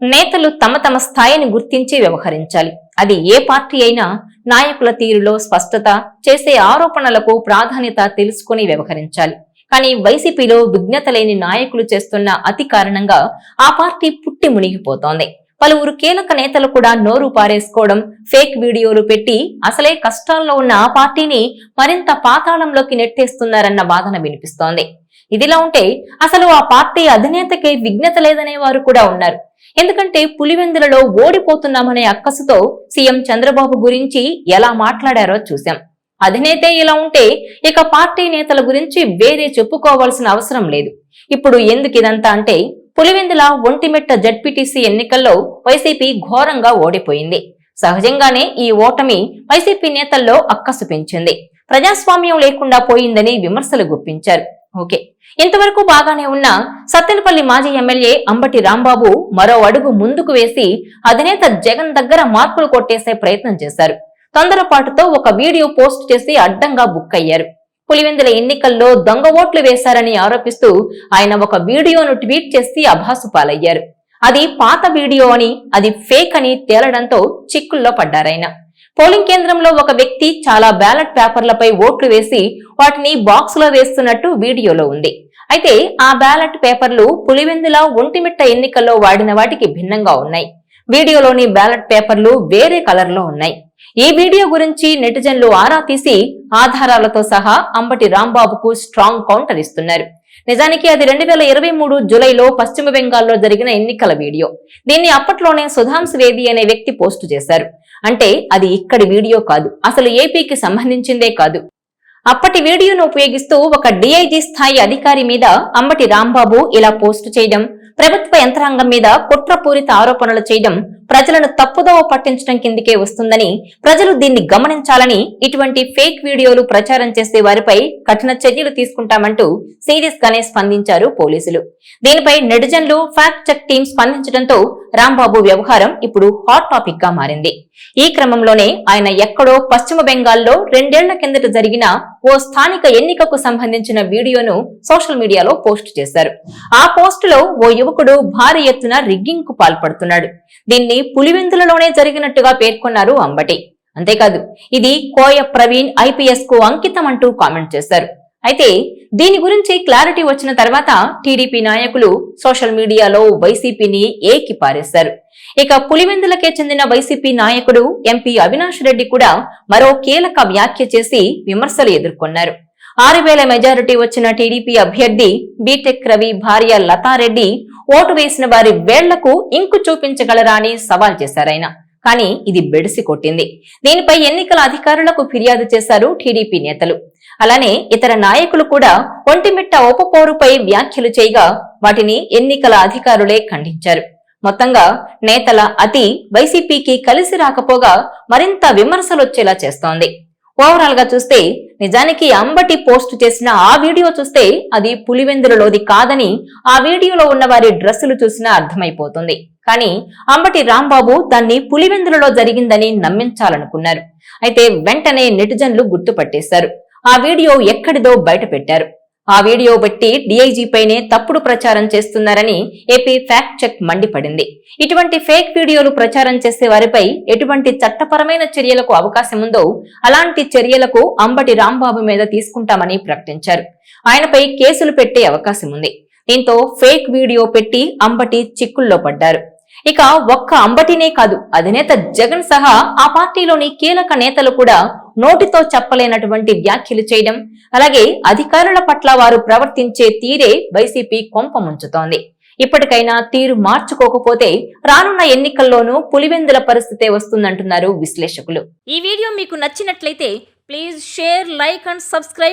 నేతలు తమ తమ స్థాయిని గుర్తించి వ్యవహరించాలి. అది ఏ పార్టీ అయినా నాయకుల తీరులో స్పష్టత చేసే ఆరోపణలకు ప్రాధాన్యత తెలుసుకుని వ్యవహరించాలి. కానీ వైసీపీలో విజ్ఞత లేని నాయకులు చేస్తున్న అతి కారణంగా ఆ పార్టీ పుట్టి మునిగిపోతోంది. పలువురు కీలక నేతలు కూడా నోరు పారేసుకోవడం ఫేక్ వీడియోలు పెట్టి అసలే కష్టాల్లో ఉన్న ఆ పార్టీని మరింత పాతాళంలోకి నెట్టేస్తున్నారన్న వాదన వినిపిస్తోంది. ఇదిలా ఉంటే అసలు ఆ పార్టీ అధినేతకే విజ్ఞత లేదనే వారు కూడా ఉన్నారు. ఎందుకంటే పులివెందులలో ఓడిపోతున్నామనే అక్కసుతో సీఎం చంద్రబాబు గురించి ఎలా మాట్లాడారో చూశాం. అధినేతే ఇలా ఉంటే ఇక పార్టీ నేతల గురించి వేరే చెప్పుకోవాల్సిన అవసరం లేదు. ఇప్పుడు ఎందుకు ఇదంతా అంటే పులివెందుల ఒంటిమిట్ట జడ్పీటీసీ ఎన్నికల్లో వైసీపీ ఘోరంగా ఓడిపోయింది. సహజంగానే ఈ ఓటమి వైసీపీ నేతల్లో అక్కసు పెంచింది. ప్రజాస్వామ్యం లేకుండా పోయిందని విమర్శలు గుప్పించారు. ఓకే. ఇంతవరకు బాగానే ఉన్న సత్తెనపల్లి మాజీ ఎమ్మెల్యే అంబటి రాంబాబు మరో అడుగు ముందుకు వేసి అధినేత జగన్ దగ్గర మార్కులు కొట్టేసే ప్రయత్నం చేశారు. తొందరపాటుతో ఒక వీడియో పోస్ట్ చేసి అడ్డంగా బుక్ అయ్యారు. పులివెందుల ఎన్నికల్లో దొంగ ఓట్లు వేశారని ఆరోపిస్తూ ఆయన ఒక వీడియోను ట్వీట్ చేసి అభాసు పాలయ్యారు. అది పాత వీడియో అని అది ఫేక్ అని తేలడంతో చిక్కుల్లో పడ్డారాయన. పోలింగ్ కేంద్రంలో ఒక వ్యక్తి చాలా బ్యాలెట్ పేపర్లపై ఓట్లు వేసి వాటిని బాక్స్లో వేస్తున్నట్టు వీడియోలో ఉంది. అయితే ఆ బ్యాలెట్ పేపర్లు పులివెందుల ఒంటిమిట్ట ఎన్నికల్లో వాడిన వాటికి భిన్నంగా ఉన్నాయి. వీడియోలోని బ్యాలెట్ పేపర్లు వేరే కలర్లో ఉన్నాయి. ఈ వీడియో గురించి నెటిజన్లు ఆరా తీసి ఆధారాలతో సహా అంబటి రాంబాబుకు స్ట్రాంగ్ కౌంటర్ ఇస్తున్నారు. నిజానికి అది రెండు వేల ఇరవై మూడు జులైలో పశ్చిమ బెంగాల్లో జరిగిన ఎన్నికల వీడియో. దీన్ని అప్పట్లోనే సుధాంశ్ వేది అనే వ్యక్తి పోస్టు చేశారు. అంటే అది ఇక్కడి వీడియో కాదు. అసలు ఏపీకి సంబంధించిందే కాదు. అప్పటి వీడియోను ఉపయోగిస్తూ ఒక డిఐజీ స్థాయి అధికారి మీద అంబటి రాంబాబు ఇలా పోస్టు చేయడం ప్రభుత్వ యంత్రాంగం మీద కుట్రపూరిత ఆరోపణలు చేయడం ప్రజలను తప్పుదోవ పట్టించడం కిందికే వస్తుందని ప్రజలు దీన్ని గమనించాలని ఇటువంటి ఫేక్ వీడియోలు ప్రచారం చేసే వారిపై కఠిన చర్యలు తీసుకుంటామంటూ సీరియస్ గానే స్పందించారు పోలీసులు. దీనిపై నెటిజన్లు ఫ్యాక్ట్ చెక్ టీం స్పందించడంతో రాంబాబు వ్యవహారం ఇప్పుడు హాట్ టాపిక్గా మారింది. ఈ క్రమంలోనే ఆయన ఎక్కడో పశ్చిమ బెంగాల్లో రెండేళ్ళ కిందట జరిగిన ఓ స్థానిక ఎన్నికకు సంబంధించిన వీడియోను సోషల్ మీడియాలో పోస్ట్ చేశారు. ఆ పోస్టులో ఓ యువకుడు భారీ ఎత్తున రిగ్గింగ్కు పాల్పడుతున్నాడు. దీన్ని పులివెందులలోనే జరిగినట్టుగా పేర్కొన్నారు అంబటి. అంతేకాదు ఇది కోయ ప్రవీణ్ ఐపీఎస్కు అంకితం అంటూ కామెంట్ చేశారు. అయితే దీని గురించి క్లారిటీ వచ్చిన తర్వాత టీడీపీ నాయకులు సోషల్ మీడియాలో వైసీపీని ఏకి పారేశారు. ఇక పులివెందులకే చెందిన వైసీపీ నాయకుడు ఎంపీ అవినాష్ రెడ్డి కూడా మరో కీలక వ్యాఖ్య చేసి విమర్శలు ఎదుర్కొన్నారు. ఆరు వేల మెజారిటీ వచ్చిన టీడీపీ అభ్యర్థి బీటెక్ రవి భార్య లతారెడ్డి ఓటు వేసిన వారి వేళ్ళకు ఇంకు చూపించగలరా అని సవాల్ చేశారాయన కానీ ఇది బెడిసి కొట్టింది. దీనిపై ఎన్నికల అధికారులకు ఫిర్యాదు చేశారు టీడీపీ నేతలు. అలానే ఇతర నాయకులు కూడా ఒంటిమిట్ట ఉపపోరుపై వ్యాఖ్యలు చేయగా వాటిని ఎన్నికల అధికారులే ఖండించారు. మొత్తంగా నేతల అతి వైసీపీకి కలిసి రాకపోగా మరింత విమర్శలొచ్చేలా చేస్తోంది. ఓవరాల్గా చూస్తే నిజానికి అంబటి పోస్ట్ చేసిన ఆ వీడియో చూస్తే అది పులివెందులలోది కాదని ఆ వీడియోలో ఉన్న వారి డ్రెస్సులు చూసినా అర్థమైపోతుంది. కానీ అంబటి రాంబాబు దాన్ని పులివెందులలో జరిగిందని నమ్మించాలనుకున్నారు. అయితే వెంటనే నెటిజన్లు గుర్తుపట్టేశారు. ఆ వీడియో ఎక్కడిదో బయట పెట్టారు ఆ వీడియో బట్టి డీఐజీపైనే తప్పుడు ప్రచారం చేస్తున్నారని ఏపీ ఫ్యాక్ట్ చెక్ మండిపడింది. ఇటువంటి ఫేక్ వీడియోలు ప్రచారం చేసే వారిపై ఎటువంటి చట్టపరమైన చర్యలకు అవకాశం ఉందో అలాంటి చర్యలకు అంబటి రాంబాబు మీద తీసుకుంటామని ప్రకటించారు. ఆయనపై కేసులు పెట్టే అవకాశం ఉంది. దీంతో ఫేక్ వీడియో పెట్టి అంబటి చిక్కుల్లో పడ్డారు. ఇక ఒక్క అంబటినే కాదు అధినేత జగన్ సహా ఆ పార్టీలోని కీలక నేతలు కూడా నోటితో చెప్పలేనటువంటి వ్యాఖ్యలు చేయడం అలాగే అధికారుల పట్ల వారు ప్రవర్తించే తీరే వైసీపీ కొంప ముంచుతోంది. ఇప్పటికైనా తీరు మార్చుకోకపోతే రానున్న ఎన్నికల్లోనూ పులివెందుల పరిస్థితే వస్తుందంటున్నారు విశ్లేషకులు. ఈ వీడియో మీకు నచ్చినట్లయితే please share like and subscribe